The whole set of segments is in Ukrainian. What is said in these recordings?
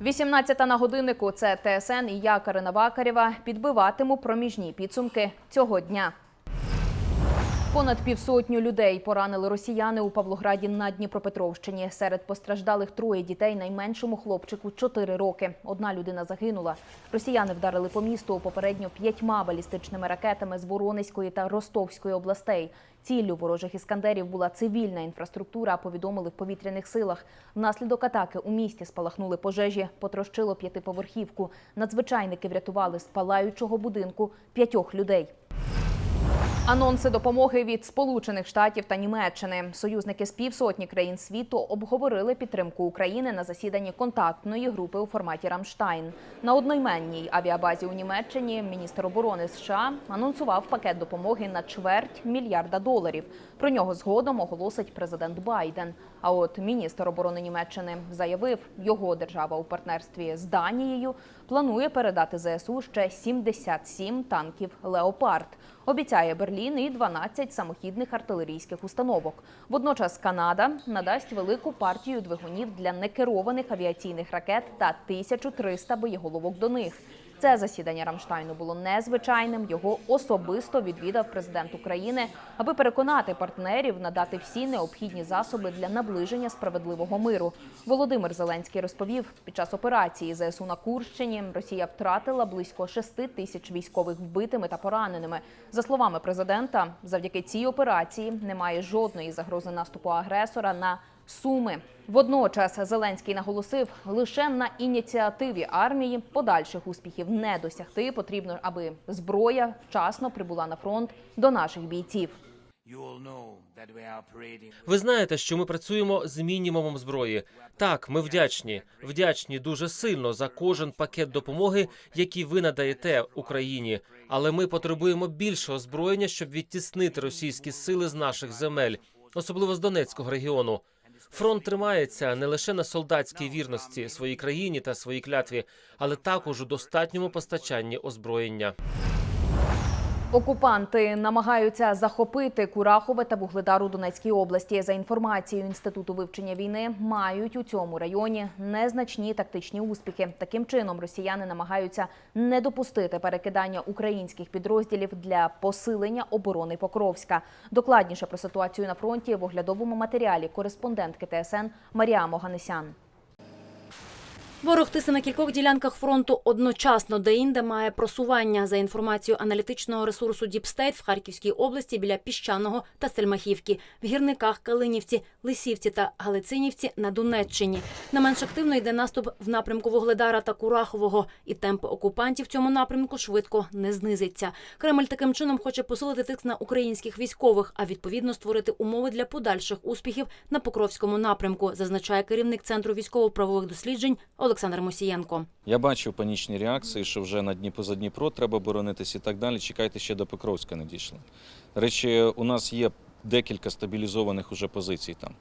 18 на годиннику. Це ТСН і я, Карина Вакарєва, підбиватиму проміжні підсумки цього дня. Понад півсотню людей поранили росіяни у Павлограді на Дніпропетровщині. Серед постраждалих троє дітей, найменшому хлопчику 4 роки. Одна людина загинула. Росіяни вдарили по місту попередньо п'ятьма балістичними ракетами з Воронезької та Ростовської областей. Ціллю ворожих іскандерів була цивільна інфраструктура. Повідомили в повітряних силах. Внаслідок атаки у місті спалахнули пожежі, потрощило п'ятиповерхівку. Надзвичайники врятували з палаючого будинку п'ятьох людей. Анонси допомоги від Сполучених Штатів та Німеччини. Союзники з півсотні країн світу обговорили підтримку України на засіданні контактної групи у форматі Рамштайн. На одноіменній авіабазі у Німеччині міністр оборони США анонсував пакет допомоги на чверть мільярда доларів. Про нього згодом оголосить президент Байден. А от міністр оборони Німеччини заявив, його держава у партнерстві з Данією планує передати ЗСУ ще 77 танків Леопард. Обіцяє Берлін і 12 самохідних артилерійських установок. Водночас Канада надасть велику партію двигунів для некерованих авіаційних ракет та 1300 боєголовок до них. Це засідання Рамштайну було незвичайним. Його особисто відвідав президент України, аби переконати партнерів надати всі необхідні засоби для наближення справедливого миру. Володимир Зеленський розповів, під час операції ЗСУ на Курщині Росія втратила близько 6 тисяч військових вбитими та пораненими. За словами президента, завдяки цій операції немає жодної загрози наступу агресора на Суми. Водночас Зеленський наголосив, лише на ініціативі армії подальших успіхів не досягти. Потрібно, аби зброя вчасно прибула на фронт до наших бійців. Ви знаєте, що ми працюємо з мінімумом зброї. Так, ми вдячні, вдячні дуже сильно за кожен пакет допомоги, який ви надаєте Україні. Але ми потребуємо більшого озброєння, щоб відтіснити російські сили з наших земель, особливо з Донецького регіону. Фронт тримається не лише на солдатській вірності своїй країні та своїй клятві, але також у достатньому постачанні озброєння. Окупанти намагаються захопити Курахове та Вугледар у Донецькій області. За інформацією інституту вивчення війни, мають у цьому районі незначні тактичні успіхи. Таким чином, росіяни намагаються не допустити перекидання українських підрозділів для посилення оборони Покровська. Докладніше про ситуацію на фронті в оглядовому матеріалі кореспондентки ТСН Марія Моганесян. Ворог тисне на кількох ділянках фронту одночасно, де інде має просування за інформацією аналітичного ресурсу Діпстейт в Харківській області біля піщаного та Сельмахівки, в гірниках Калинівці, Лисівці та Галицинівці на Донеччині. Не менш активно йде наступ в напрямку Вугледара та Курахового, і темпи окупантів в цьому напрямку швидко не знизиться. Кремль таким чином хоче посилити тиск на українських військових, а відповідно створити умови для подальших успіхів на Покровському напрямку, зазначає керівник центру військово-правових досліджень Олександр Мусієнко. Я бачив панічні реакції, що вже на дні за Дніпро треба боронитись і так далі. Чекайте, ще до Покровська не дійшли. Речі, у нас є декілька стабілізованих уже позицій там,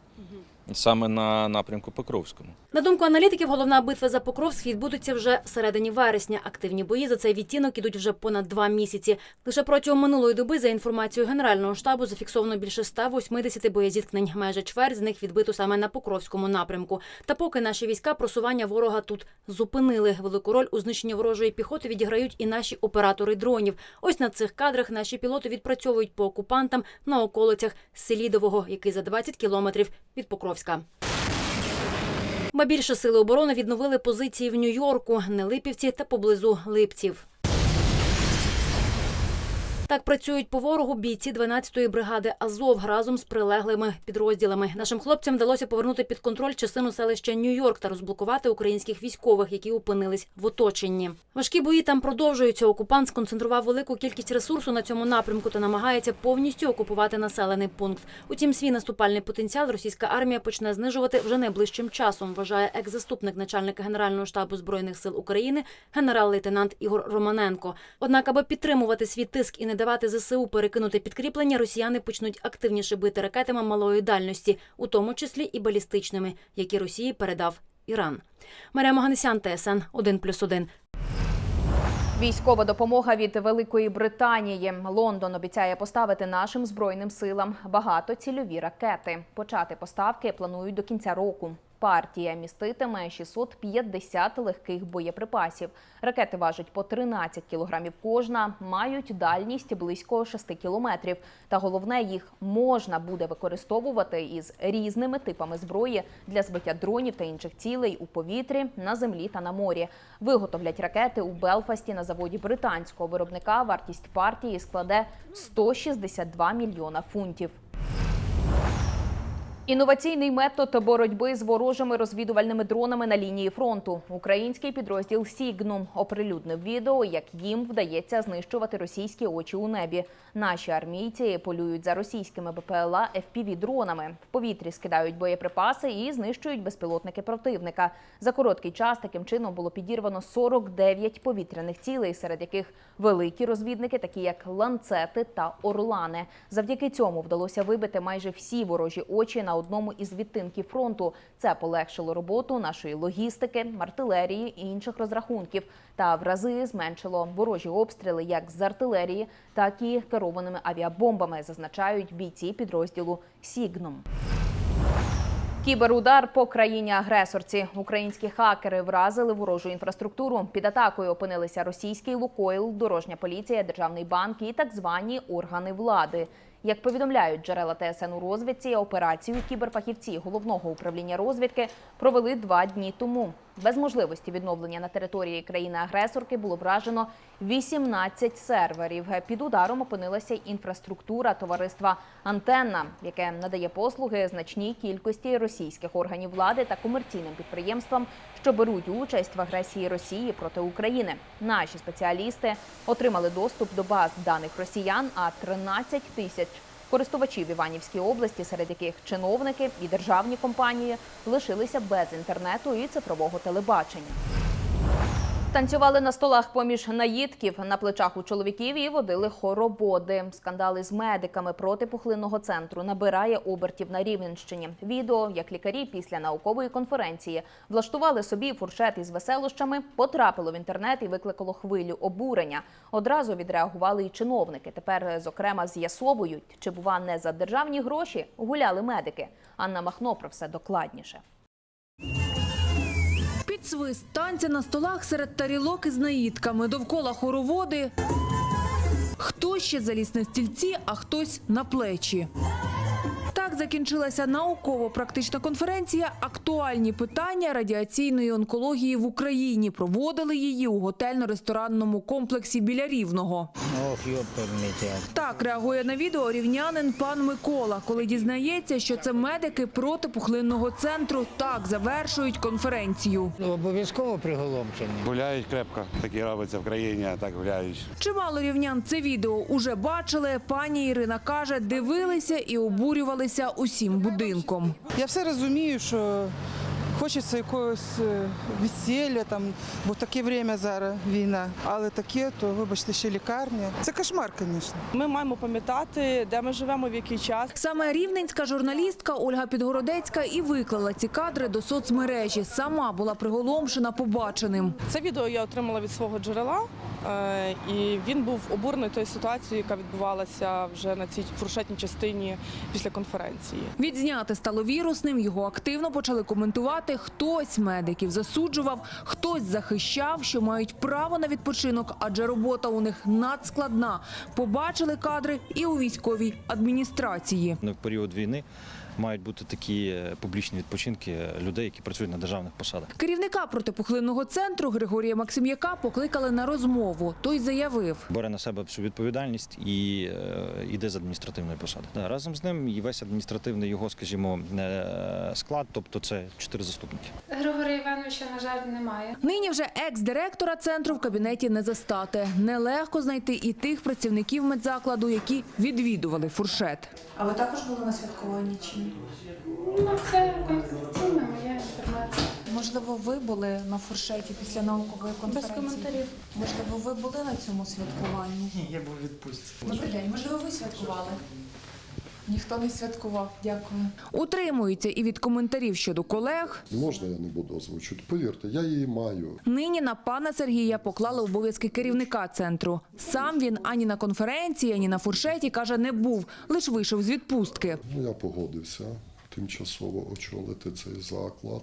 саме на напрямку Покровському. На думку аналітиків, головна битва за Покровськ відбудеться вже всередині вересня. Активні бої за цей відтінок ідуть вже понад два місяці. Лише протягом минулої доби, за інформацією Генерального штабу, зафіксовано більше 180 боєзіткнень. Майже чверть з них відбито саме на Покровському напрямку. Та поки наші війська просування ворога тут зупинили. Велику роль у знищенні ворожої піхоти відіграють і наші оператори дронів. Ось на цих кадрах наші пілоти відпрацьовують по окупантам на околицях Селідового, який за 20 кілометрів від Покровська. Ба більше сили оборони відновили позиції в Нью-Йорку, Нелипівці та поблизу Липців. Так працюють по ворогу бійці 12-ї бригади Азов разом з прилеглими підрозділами. Нашим хлопцям вдалося повернути під контроль частину селища Нью-Йорк та розблокувати українських військових, які опинились в оточенні. Важкі бої там продовжуються. Окупант сконцентрував велику кількість ресурсу на цьому напрямку та намагається повністю окупувати населений пункт. Утім, свій наступальний потенціал російська армія почне знижувати вже найближчим часом. Вважає екс-заступник начальника генерального штабу збройних сил України генерал-лейтенант Ігор Романенко. Однак, аби підтримувати свій тиск і не давати ЗСУ перекинути підкріплення, росіяни почнуть активніше бити ракетами малої дальності, у тому числі і балістичними, які Росії передав Іран. Марія Моганесян, ТСН 1+,1. Військова допомога від Великої Британії. Лондон обіцяє поставити нашим збройним силам багатоцільові ракети. Почати поставки планують до кінця року. Партія міститиме 650 легких боєприпасів. Ракети важать по 13 кілограмів кожна, мають дальність близько 6 кілометрів. Та головне, їх можна буде використовувати із різними типами зброї для збиття дронів та інших цілей у повітрі, на землі та на морі. Виготовлять ракети у Белфасті на заводі британського виробника. Вартість партії складе 162 мільйона фунтів. Інноваційний метод боротьби з ворожими розвідувальними дронами на лінії фронту. Український підрозділ Сігнум оприлюднив відео, як їм вдається знищувати російські очі у небі. Наші армійці полюють за російськими БПЛА fpv дронами. В повітрі скидають боєприпаси і знищують безпілотники противника. За короткий час таким чином було підірвано 49 повітряних цілей, серед яких великі розвідники, такі як ланцети та орлани. Завдяки цьому вдалося вибити майже всі ворожі очі на одному із відтинків фронту. Це полегшило роботу нашої логістики, артилерії і інших розрахунків та в рази зменшило ворожі обстріли як з артилерії, так і керованими авіабомбами, зазначають бійці підрозділу Сігном. Кіберудар по країні-агресорці. Українські хакери вразили ворожу інфраструктуру. Під атакою опинилися російський Лукойл, дорожня поліція, державний банк і так звані органи влади. Як повідомляють джерела ТСН у розвідці, операцію кіберфахівці головного управління розвідки провели два дні тому. Без можливості відновлення на території країни-агресорки було вражено 18 серверів. Під ударом опинилася інфраструктура товариства Антенна, яке надає послуги значній кількості російських органів влади та комерційним підприємствам, що беруть участь в агресії Росії проти України. Наші спеціалісти отримали доступ до баз даних росіян, а 13 тисяч користувачів Іванівській області, серед яких чиновники і державні компанії лишилися без інтернету і цифрового телебачення. Танцювали на столах поміж наїдків на плечах у чоловіків і водили хороводи. Скандали з медиками протипухлинного центру набирає обертів на Рівненщині. Відео, як лікарі після наукової конференції влаштували собі фуршет із веселощами, потрапило в інтернет і викликало хвилю обурення. Одразу відреагували і чиновники. Тепер, зокрема, з'ясовують, чи бува не за державні гроші гуляли медики. Анна Махно про все докладніше. Свист танця на столах серед тарілок із наїдками, довкола хороводи. Хтось ще заліз на стільці, а хтось на плечі. Так закінчилася науково-практична конференція «Актуальні питання радіаційної онкології в Україні». Проводили її у готельно-ресторанному комплексі біля Рівного. Так реагує на відео рівнянин пан Микола, коли дізнається, що це медики протипухлинного центру. Так завершують конференцію. Обов'язково приголомшений. Гуляють крепко, такі робиться в країні, а так гуляють. Чимало рівнян це відео уже бачили. Пані Ірина каже, дивилися і обурювалися усім будинком. Я все розумію, що хочеться якогось е, весілля, там, бо таке время зараз війна. Але таке, то вибачте, ще лікарня. Це кошмар, звісно. Ми маємо пам'ятати, де ми живемо, в який час. Саме рівненська журналістка Ольга Підгородецька і виклала ці кадри до соцмережі. Сама була приголомшена побаченим. Це відео я отримала від свого джерела, і він був обурений тою ситуацією, яка відбувалася вже на цій фуршетній частині після конференції. Відзняти стало вірусним. Його активно почали коментувати. Хтось медиків засуджував, хтось захищав, що мають право на відпочинок, адже робота у них надскладна. Побачили кадри і у військовій адміністрації. В період війни мають бути такі е, публічні відпочинки людей, які працюють на державних посадах. Керівника протипухлинного центру Григорія Максим'яка покликали на розмову. Той заявив. Бере на себе всю відповідальність і е, йде з адміністративної посади. Разом з ним і весь адміністративний його, скажімо, е, склад, тобто це чотири заступники. Григорія Івановича, на жаль, немає. Нині вже екс-директора центру в кабінеті не застати. Нелегко знайти і тих працівників медзакладу, які відвідували фуршет. А ви також були на святкуванні чи ні? Ну, це конфіденційна моя інформація. Можливо, ви були на фуршеті після наукової Без коментарів. Можливо, ви були на цьому святкуванні? Ні, я був відпустці. Добрий день, можливо, ви святкували? Ніхто не святкував. Дякую. Утримуються і від коментарів щодо колег. Можна я не буду озвучувати? Повірте, я її маю. Нині на пана Сергія поклали обов'язки керівника центру. Сам він ані на конференції, ані на фуршеті каже, не був, лише вийшов з відпустки. Ну, я погодився. тимчасово очолити цей заклад.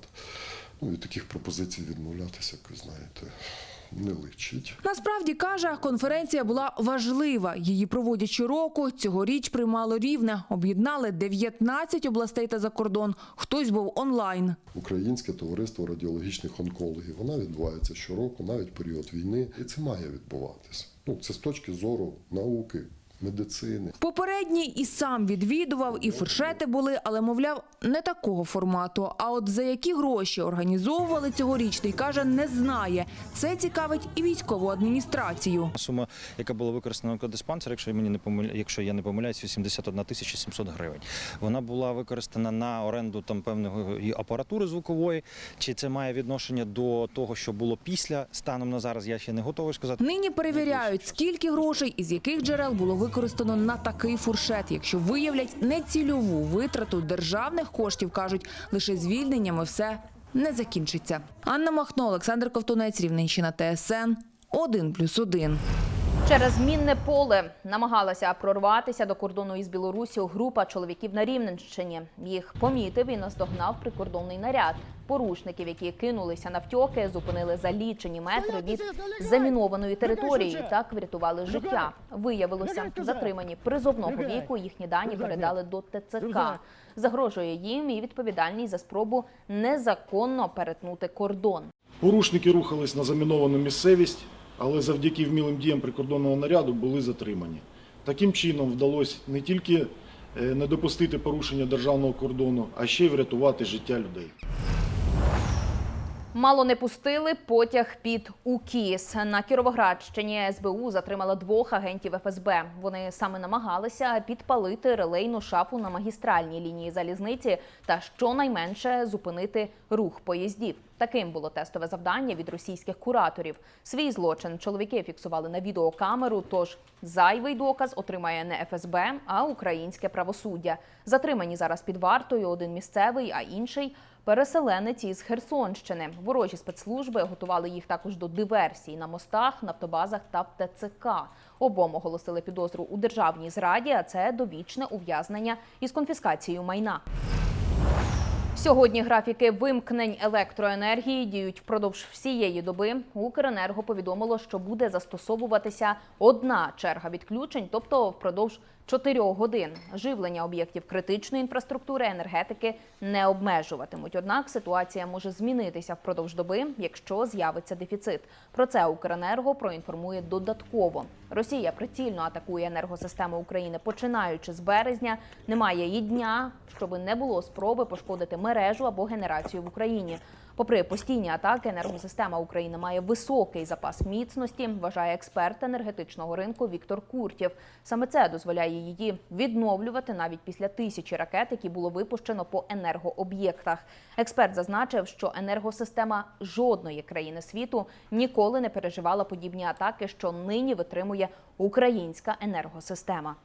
Ну, від таких пропозицій відмовлятися, як ви знаєте, не личить. Насправді каже, конференція була важлива. Її проводять щороку. Цьогоріч приймало рівне. Об'єднали 19 областей та за кордон. Хтось був онлайн. Українське товариство радіологічних онкологів. Вона відбувається щороку, навіть період війни. І це має відбуватися. Ну, це з точки зору науки, медицини. Попередній і сам відвідував, і фуршети були, але, мовляв, не такого формату. А от за які гроші організовували цьогорічний, каже, не знає. Це цікавить і військову адміністрацію. Сума, яка була використана на онкодиспансер, якщо я мені не помиля... якщо я не помиляюсь, 81 тисяча 700 гривень. Вона була використана на оренду там певної апаратури звукової. Чи це має відношення до того, що було після станом на зараз? Я ще не готовий сказати. Нині перевіряють, скільки грошей і з яких джерел було використано на такий фуршет. Якщо виявлять нецільову витрату державних коштів, кажуть, лише звільненнями все не закінчиться. Анна Махно, Олександр Ковтунець, Рівненщина, ТСН 1+,1. Через мінне поле намагалася прорватися до кордону із Білорусі група чоловіків на Рівненщині. Їх помітив і наздогнав прикордонний наряд. Порушників, які кинулися навтьоки, зупинили за лічені метри від замінованої території. Так врятували життя. Виявилося, затримані призовного віку. Їхні дані передали до ТЦК. Загрожує їм і відповідальність за спробу незаконно перетнути кордон. Порушники рухались на заміновану місцевість, але завдяки вмілим діям прикордонного наряду були затримані. Таким чином вдалося не тільки е, не допустити порушення державного кордону, а ще й врятувати життя людей. Мало не пустили потяг під УКІС. На Кіровоградщині СБУ затримала двох агентів ФСБ. Вони саме намагалися підпалити релейну шафу на магістральній лінії залізниці та щонайменше зупинити рух поїздів. Таким було тестове завдання від російських кураторів. Свій злочин чоловіки фіксували на відеокамеру. Тож зайвий доказ отримає не ФСБ, а українське правосуддя. Затримані зараз під вартою один місцевий, а інший переселенець із Херсонщини. Ворожі спецслужби готували їх також до диверсій на мостах, нафтобазах та в ТЦК. Обом оголосили підозру у державній зраді, а це довічне ув'язнення із конфіскацією майна. Сьогодні графіки вимкнень електроенергії діють впродовж всієї доби. Укренерго повідомило, що буде застосовуватися одна черга відключень, тобто впродовж 4 годин. Живлення об'єктів критичної інфраструктури енергетики не обмежуватимуть. Однак ситуація може змінитися впродовж доби, якщо з'явиться дефіцит. Про це Укренерго проінформує додатково. Росія прицільно атакує енергосистему України починаючи з березня. Немає і дня, щоби не було спроби пошкодити мережу або генерацію в Україні. Попри постійні атаки, енергосистема України має високий запас міцності, вважає експерт енергетичного ринку Віктор Куртєв. Саме це дозволяє її відновлювати навіть після тисячі ракет, які було випущено по енергооб'єктах. Експерт зазначив, що енергосистема жодної країни світу ніколи не переживала подібні атаки, що нині витримує українська енергосистема.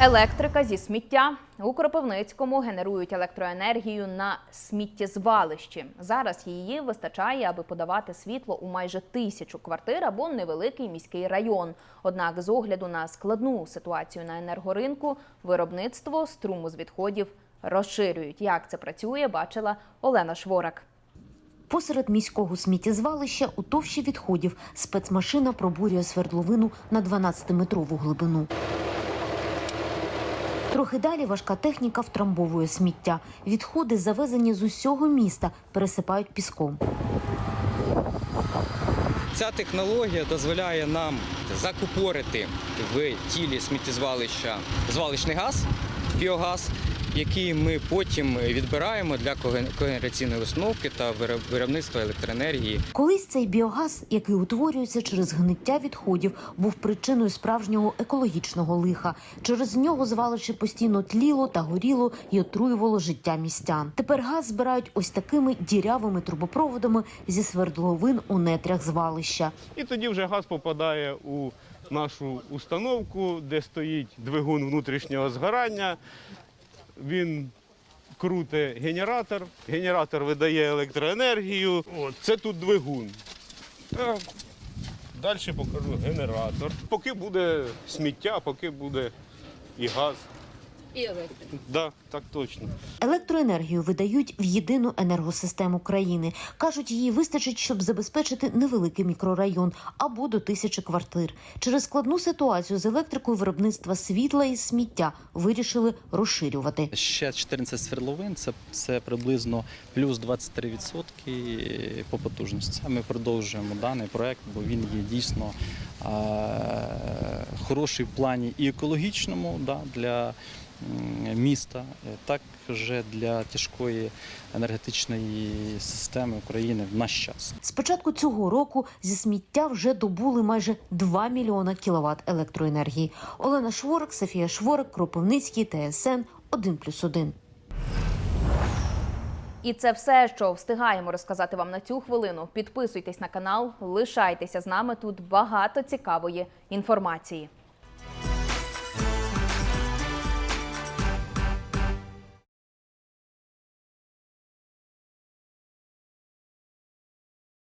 Електрика зі сміття у Кропивницькому генерують електроенергію на сміттєзвалищі. Зараз її вистачає, аби подавати світло у майже тисячу квартир або невеликий міський район. Однак, з огляду на складну ситуацію на енергоринку, виробництво струму з відходів розширюють. Як це працює, бачила Олена Шворак. Посеред міського сміттєзвалища у товщі відходів спецмашина пробурює свердловину на 12-метрову глибину. Трохи далі важка техніка втрамбовує сміття. Відходи, завезені з усього міста, пересипають піском. Ця технологія дозволяє нам закупорити в тілі сміттєзвалища звалищний газ, біогаз, який ми потім відбираємо для коген- когенераційної установки та вироб- виробництва електроенергії. Колись цей біогаз, який утворюється через гниття відходів, був причиною справжнього екологічного лиха. Через нього звалище постійно тліло та горіло і отруювало життя містян. Тепер газ збирають ось такими дірявими трубопроводами зі свердловин у нетрях звалища. І тоді вже газ попадає у нашу установку, де стоїть двигун внутрішнього згорання. Він круте генератор, генератор видає електроенергію. От, це тут двигун. Далі покажу генератор. Поки буде сміття, поки буде і газ. Да, так точно. Електроенергію видають в єдину енергосистему країни. Кажуть, її вистачить, щоб забезпечити невеликий мікрорайон або до тисячі квартир. Через складну ситуацію з електрикою виробництва світла і сміття вирішили розширювати. Ще 14 свердловин, це, це приблизно плюс 23% по потужності. Ми продовжуємо даний проект, бо він є дійсно е, хороший в плані і екологічному да, для міста, е, так вже для тяжкої енергетичної системи України в наш час. З початку цього року зі сміття вже добули майже 2 мільйона кіловат електроенергії. Олена Шворик, Софія Шворик, Кропивницький, ТСН 1+,1. І це все, що встигаємо розказати вам на цю хвилину. Підписуйтесь на канал, лишайтеся з нами тут багато цікавої інформації.